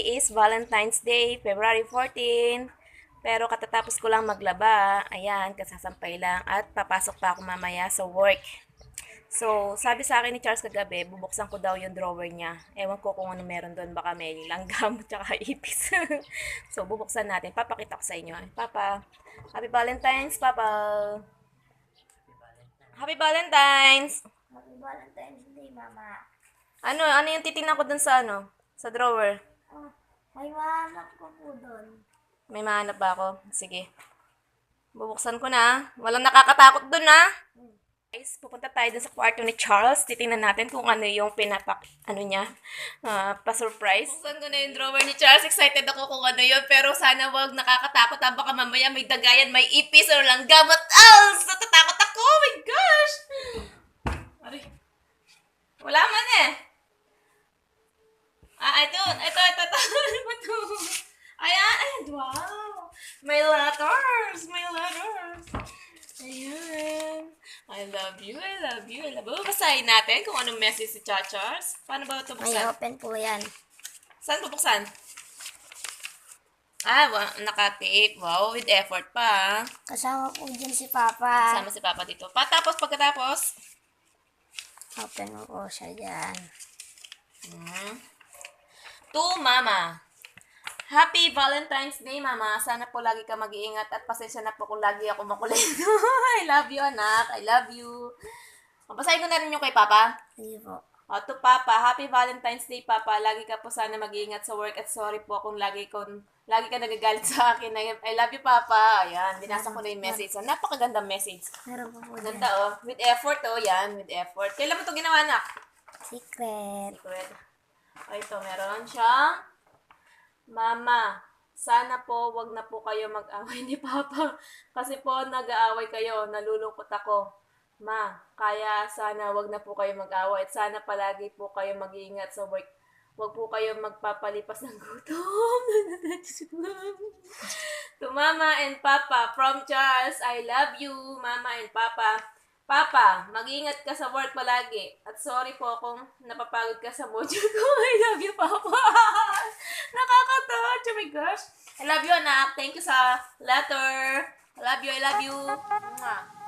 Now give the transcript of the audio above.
is Valentine's Day, February 14. Pero katatapos ko lang maglaba. Ayan, kasasampay lang. At papasok pa ako mamaya sa work. So, sabi sa akin ni Charles kagabi, bubuksan ko daw yung drawer niya. Ewan ko kung ano meron doon. Baka may langgam tsaka ipis. so, bubuksan natin. Papakita ko sa inyo. Papa, Happy Valentine's, Papa. Happy Valentine's. Happy Valentine's Day, Mama. Ano, ano yung titingnan ko doon sa ano? Sa drawer. Oh, may mahanap ko po doon. May mahanap ba ako? Sige. Bubuksan ko na. Walang nakakatakot doon, ha? Guys, pupunta tayo dun sa kwarto ni Charles. Titingnan natin kung ano yung pinapak, ano niya, ah, pa-surprise. Buksan ko na yung drawer ni Charles. Excited ako kung ano yun. Pero sana wag nakakatakot. ha. Baka mamaya may dagayan, may ipis, or lang gamot. Als! Natatakot ako! Oh my gosh! Aray. Wala man eh. Ah, ito. Ito, ito, ito. Ano ba ito? Ayan, ayan. Wow. May letters. May letters. Ayan. I love you, I love you, I love you. Basahin natin kung anong message si Chachars. Paano ba ito buksan? open po yan. Saan bubuksan? Ah, wa- naka-tape. Wow, with effort pa. ah. Kasama po dyan si Papa. Sama si Papa dito. Patapos, pagkatapos. Open mo po siya dyan. Hmm. To Mama. Happy Valentine's Day, Mama. Sana po lagi ka mag-iingat at pasensya na po kung lagi ako makulit. I love you, anak. I love you. Mabasahin ko na rin yung kay Papa. Sige po. O, to Papa, Happy Valentine's Day, Papa. Lagi ka po sana mag-iingat sa work at sorry po kung lagi, kung, lagi ka nagagalit sa akin. I love you, Papa. Ayan, binasa ko na yung message. So, napakagandang message. Meron po. Ganda, oh. With effort, oh. Yan, with effort. Kailan mo ito ginawa, anak? Secret. Secret. O, ito, meron siyang Mama, sana po wag na po kayo mag-away ni Papa. Kasi po nag-aaway kayo, nalulungkot ako. Ma, kaya sana wag na po kayo mag-away at sana palagi po kayo mag-iingat sa work. Wag po kayo magpapalipas ng gutom. to Mama and Papa, from Charles, I love you, Mama and Papa. Papa, mag-ingat ka sa work palagi. At sorry po kung napapagod ka sa module ko. I love you, Papa. Nakakatouch. Oh my gosh. I love you, anak. Thank you sa letter. I love you, I love you. Mwah.